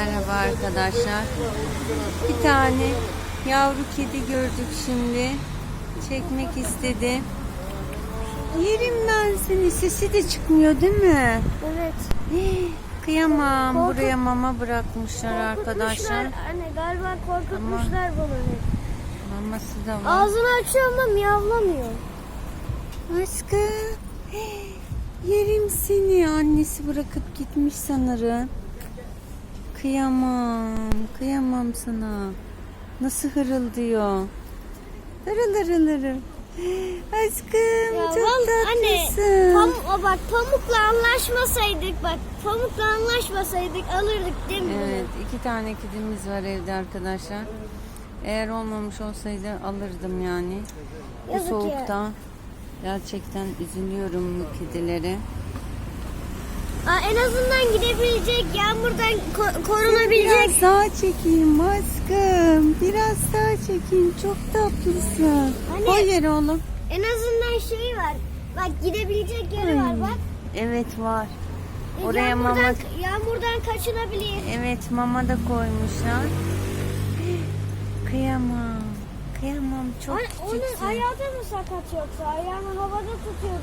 Merhaba arkadaşlar. Bir tane yavru kedi gördük şimdi. Çekmek istedim. Yerim ben seni. Sesi de çıkmıyor değil mi? Evet. Kıyamam. Korkut- Buraya mama bırakmışlar arkadaşlar. Anne galiba korkutmuşlar bunu. Maması da var. Ağzını açıyor ama miyavlamıyor. Aşkım. Yerim seni. Annesi bırakıp gitmiş sanırım. Kıyamam. Kıyamam sana. Nasıl hırıldıyor. Hırıl hırıl hırıl. Aşkım Ya çok anne tatlısın. pam, bak pamukla anlaşmasaydık bak pamukla anlaşmasaydık alırdık değil mi? Evet iki tane kedimiz var evde arkadaşlar. Eğer olmamış olsaydı alırdım yani. Bu Yazık ya. soğukta gerçekten üzülüyorum bu kedilere. Aa, en azından gidebilecek yağmurdan ko- korunabilecek. Biraz daha çekeyim aşkım. Biraz daha çekeyim. Çok tatlısın. Anne. Koy yere oğlum. En azından şey var. Bak gidebilecek yeri var bak. Evet var. E, Oraya yağmurdan, mama yağmurdan kaçınabilir. Evet mama da koymuşlar. Kıyamam. Kıyamam çok Anne, küçüksün. onun ayağı da mı sakat yoksa? Ayağını havada tutuyor.